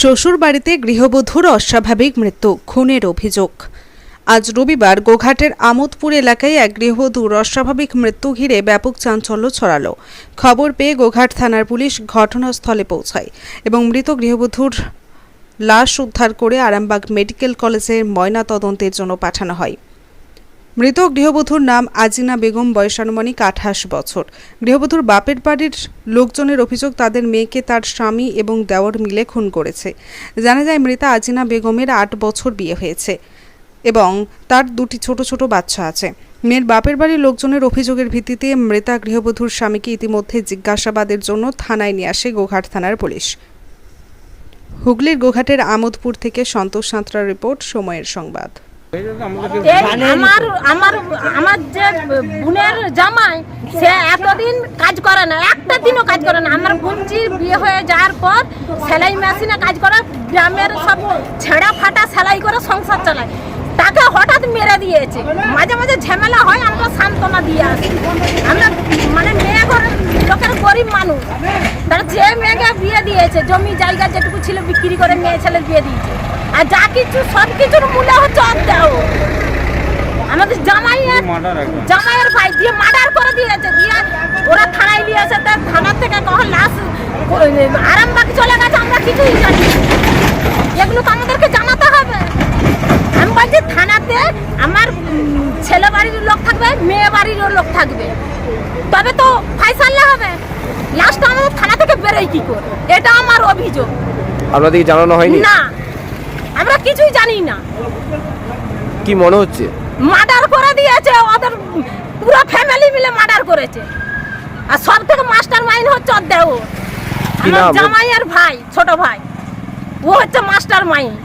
শ্বশুর বাড়িতে গৃহবধূর অস্বাভাবিক মৃত্যু, খুনের অভিযোগ। আজ রবিবার গোঘাটের আমোদপুর এলাকায় এক গৃহবধূর অস্বাভাবিক মৃত্যু ঘিরে ব্যাপক চাঞ্চল্য ছড়ালো। খবর পেয়ে গোঘাট থানার পুলিশ ঘটনাস্থলে পৌঁছায় এবং মৃত গৃহবধূর লাশ উদ্ধার করে আরামবাগ মেডিকেল কলেজের ময়না তদন্তের জন্য পাঠানো হয়। মৃত গৃহবধূর নাম আজিনা বেগম, বয়স আনুমানিক আঠাশ বছর। গৃহবধূর বাপের বাড়ির লোকজনের অভিযোগ, তাদের মেয়েকে তার স্বামী এবং দেওর মিলে খুন করেছে। জানা যায়, মৃতা আজিনা বেগমের আট বছর বিয়ে হয়েছে এবং তার দুটি ছোট ছোট বাচ্চা আছে। মেয়ের বাপের বাড়ির লোকজনের অভিযোগের ভিত্তিতে মৃতা গৃহবধূর স্বামীকে ইতিমধ্যে জিজ্ঞাসাবাদের জন্য থানায় নিয়ে আসে গোঘাট থানার পুলিশ। হুগলির গোঘাটের আমোদপুর থেকে সন্তোষ সাঁতরার রিপোর্ট, সময়ের সংবাদ। আমার আমার আমার যে বোনের জামাই, সে এতদিন কাজ করে না, একটা দিনও কাজ করে না। আমার বোনজির বিয়ে হয়ে যাওয়ার পর সেলাই মেশিনে কাজ করে, গ্রামের সব ছেঁড়া ফাটা সেলাই করে সংসার চালায়। তাকে মেরে দিয়েছে। মাঝে মাঝে ঝামেলা হয় আমরা সান্ত্বনা দিয়ে আসি। আমরা মানে মেয়ে ঘরের লোকের গরিব মানুষ। তারা যে মেয়েকে বিয়ে দিয়েছে জমি জায়গা যেটুকু ছিল বিক্রি করে মেয়ে ছেলে বিয়ে দিয়েছে। আর যা কিছু সব কিছুর মূল্য হচ্ছে অর্ধেক। আমাদের জামাইয়ের জামাইয়ের ভাই দিয়ে মার্ডার করে দিয়েছে। দিয়ে ওরা থানায় নিয়েছে তার থানার থেকে কহ লাশ আরামবাগ চলে গেছে আমরা কিছুই জানি এগুলো তো আমাদেরকে জানাতে হবে আমি বলছি থানাতে আমার ছেলে বাড়ির লোক থাকবে মেয়ে বাড়িরও লোক থাকবে। তবে তো ফাইসাল্লা হবে। লাস্টটা আমাদের থানা থেকে বেরোয় কি করে? এটা আমার অভিযোগ। আপনাদেরকে জানানো হয়নি? না। আমরা কিছুই জানি না। কি মনে হচ্ছে? মার্ডার করে দিয়েছে ওদের পুরো ফ্যামিলি মিলে মার্ডার করেছে। আর সব থেকে মাস্টার মাইন্ড হচ্ছে অর্ধেক ও। কি আমার জামাইয়ের ভাই ছোট ভাই। ও হচ্ছে মাস্টার মাইন্ড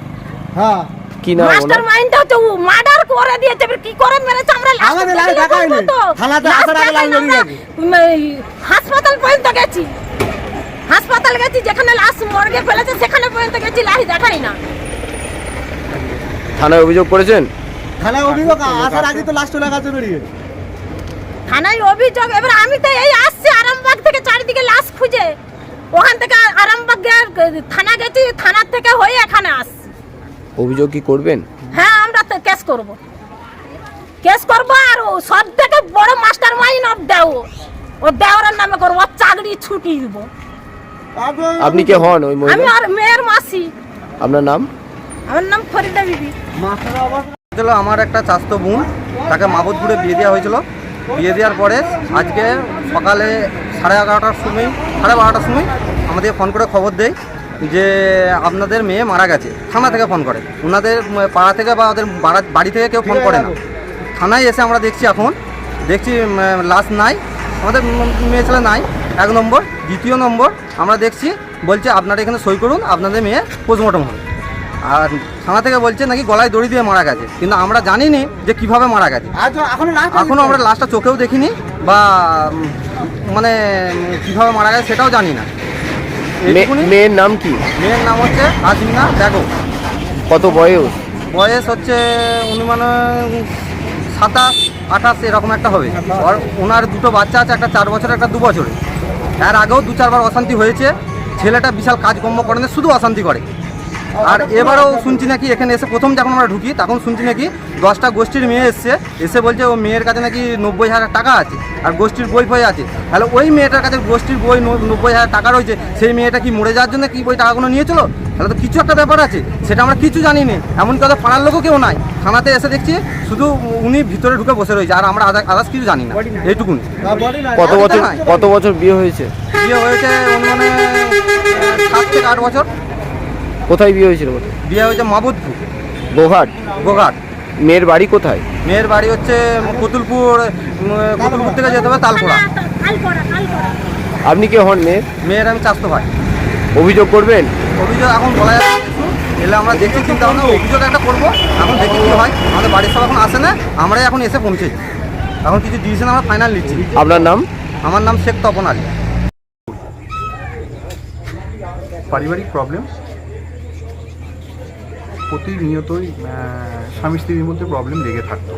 কি নাম মাস্টার মাইন্ডটা হচ্ছে মার্ডার করে দিয়েছে কি করে মেরেছে আমরা আমাদের দেখলে লাশ দেখায়নি। থানাতে আসার আগে লাশ দেখায়নি, বেরিয়ে আমরা, উম, এই, হাসপাতাল পর্যন্ত গেছি। হাসপাতাল গেছি যেখানে লাশ মর্গে ফেলেছে সেখানে পর্যন্ত গেছি লাশ দেখাই না। থানায় অভিযোগ করেছেন? থানায় অভিযোগ আসার আগে তো লাস্ট চলে গেছে বেরিয়ে থানায় অভিযোগ এবার আমি তো এই আসছি আরামবাগ থেকে চারিদিকে লাশ খুঁজে। ওখান থেকে আরামবাগ গে- থানা গেছি থানার থেকে হয়ে এখানে আসছি। অভিযোগ কি করবেন? হ্যাঁ আমরা তো কেস করব। কেস করব আর ও সব থেকে বড় মাস্টার মাইন্ড অফ দেও। ও দেওয়ার নামে করব চাকরি ছুটি দিব। আপনি কে হন ওই মহিলা? আমি আর মেয়ের মাসি। আপনার নাম? আমার নাম ফরিদা বিবি। ছিল আমার একটা চাস্তো বোন তাকে মাবতপুরে বিয়ে দেওয়া হয়েছিল। বিয়ে দেওয়ার পরে আজকে সকালে সাড়ে এগারোটার সময় সাড়ে বারোটার সময় আমাদের ফোন করে খবর দেয়। যে আপনাদের মেয়ে মারা গেছে থানা থেকে ফোন করে। ওনাদের পাড়া থেকে বা ওদের বাড়ি থেকে কেউ ফোন করে না। থানায় এসে আমরা দেখছি এখন দেখছি লাশ নাই আমাদের মেয়ে ছেলে নাই এক নম্বর। দ্বিতীয় নম্বর আমরা দেখছি বলছে আপনারা এখানে সই করুন আপনাদের মেয়ে পোস্টমর্টম হবে। আর থানা থেকে বলছে নাকি গলায় দড়ি দিয়ে মারা গেছে। কিন্তু আমরা জানি নি যে কীভাবে মারা গেছে। আজ এখনও আমরা লাশটা চোখেও দেখিনি বা মানে কীভাবে মারা গেছে সেটাও জানি না। মেয়ের নাম কি? মেয়ের নাম হচ্ছে আজিনা দেখো কত বয়স? বয়স হচ্ছে অনুমান মানে সাতাশ আঠাশ এরকম একটা হবে। আর ওনার দুটো বাচ্চা আছে একটা চার বছর একটা দু বছরে তার আগেও দু চারবার অশান্তি হয়েছে। ছেলেটা বিশাল কাজকর্ম করে না শুধু অশান্তি করে। আর এবারেও শুনছি নাকি এখানে এসে প্রথম যখন আমরা ঢুকি তখন শুনছি নাকি দশটা গোষ্ঠীর মেয়ে এসছে। এসে বলছে ও মেয়ের কাছে নাকি নব্বই হাজার টাকা আছে আর গোষ্ঠীর বই ফই আছে। তাহলে ওই মেয়েটার কাছে গোষ্ঠীর বই নব্বই হাজার টাকা রয়েছে সেই মেয়েটা কি মরে যাওয়ার জন্য কি ওই টাকাগুলো নিয়েছিল? তাহলে তো কিছু একটা ব্যাপার আছে সেটা আমরা কিছু জানি না এমন কথা পাড়ার লোকও কেউ নাই। থানাতে এসে দেখছি শুধু উনি ভিতরে ঢুকে বসে রয়েছে আর আমরা আদার্স কিছু জানি না। এইটুকুনি। কত বছর। কত বছর বিয়ে হয়েছে? বিয়ে হয়েছে মানে সাত থেকে আট বছর। কোথায় বিয়ে হয়েছিল? বিয়ে হয়েছে মাবুদপুর। গোঘাট? গোঘাট। মেয়ের বাড়ি কোথায়? মেয়ের বাড়ি হচ্ছে কতুলপুর কতুলপুর থেকে যেতে হবে করা আপনি কে হন মেয়ের? মেয়ের আমি চাষতো ভাই। অভিযোগ করবেন? অভিযোগ এখন বলা যাচ্ছে এলে আমরা দেখছি চিন্তা ভাবনা অভিযোগ একটা করব। এখন দেখি কী হয় আমাদের বাড়ির সব এখন আসে না আমরাই এখন এসে পৌঁছেছি। এখন কিছু ডিসিশন আমরা ফাইনাল নিচ্ছি। আপনার নাম? আমার নাম শেখ তপন আলী। পারিবারিক প্রবলেম প্রতিনিয়তই স্বামী স্ত্রীর মধ্যে প্রবলেম লেগে থাকতো।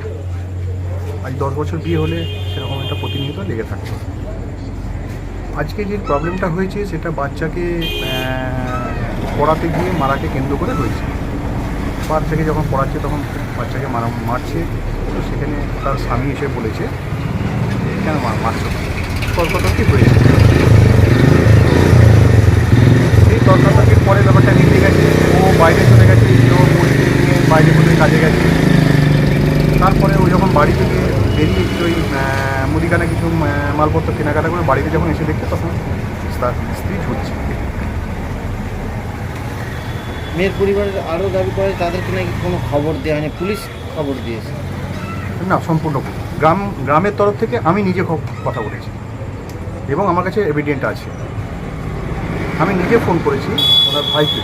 আজ দশ বছর বিয়ে হলে সেরকম একটা প্রতিনিয়ত লেগে থাকতো। আজকে যে প্রবলেমটা হয়েছে, সেটা বাচ্চাকে পড়াতে গিয়ে মারাকে কেন্দ্র করে রয়েছে বাচ্চাকে যখন পড়াচ্ছে, তখন বাচ্চাকে মারা, মারছে। তো সেখানে তার স্বামী এসে বলেছে কেন মার মারছো তর্কতর্কি হয়েছে। সেই তর্কাতর্কির পরে ব্যাপারটা মিটে গেছে ও বাইরে চলে গেছে। বাইরে কোথায় কাজে গেছে। তারপরে ও যখন বাড়ি থেকে বেরিয়ে ওই মুদিখানা কিছু মালপত্র কেনাকাটা করে বাড়িতে যখন এসে দেখছে তখন তার স্ত্রী ঝুলছে। মেয়ের পরিবারের আরও দাবি করে তাদেরকে নাকি কোনো খবর দেওয়া হয়নি পুলিশ খবর দিয়েছে। না সম্পূর্ণ গ্রাম গ্রামের তরফ থেকে আমি নিজে কথা বলেছি। এবং আমার কাছে এভিডেন্ট আছে। আমি নিজে ফোন করেছি ওনার ভাইকে।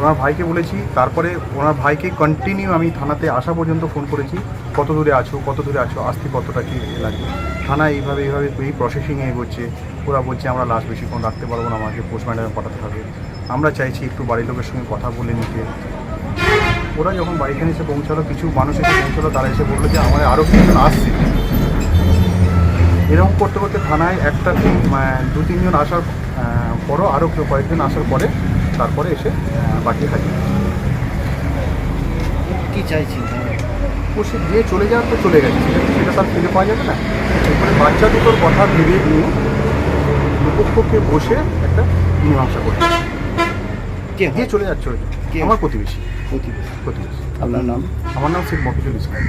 ওনার ভাইকে বলেছি, তারপরে ওনার ভাইকে কন্টিনিউ আমি থানাতে আসা পর্যন্ত ফোন করেছি, কত দূরে আছো, কত দূরে আছো, আসতে কতটা কি লাগে? থানা এইভাবে এইভাবে এই প্রসেসিংয়ে এগোচ্ছে, ওরা বলছে আমরা লাশ বেশিক্ষণ রাখতে পারব না, আমাকে পোস্টম্যানে পাঠাতে হবে। আমরা চাইছি একটু বাড়ির লোকের সঙ্গে কথা বলে নিতে। ওরা যখন বাড়িখানে এসে পৌঁছালো, কিছু মানুষ এসে পৌঁছালো, তারা এসে বলল যে আমার আরও কিছুজন আসছে। এরকম করতে করতে থানায় একটা টিম দু তিনজন আসার পরও আরও কেউ কয়েকজন আসার পরে তারপরে এসে বাকি হাজির কি চাইছেন? ও সে যে চলে যাওয়ার তো চলে গেছে। সেটা তার ফিরে পাওয়া যাবে না। এরপরে বাচ্চা দুটোর কথা ভেবে নিয়ে দুপক্ষকে বসে একটা মীমাংসা করে কে চলে যাচ্ছে? আমার প্রতিবেশী। প্রতিবেশী। প্রতিবেশী। আপনার নাম? আমার নাম শেখ মফিজুল ইসলাম।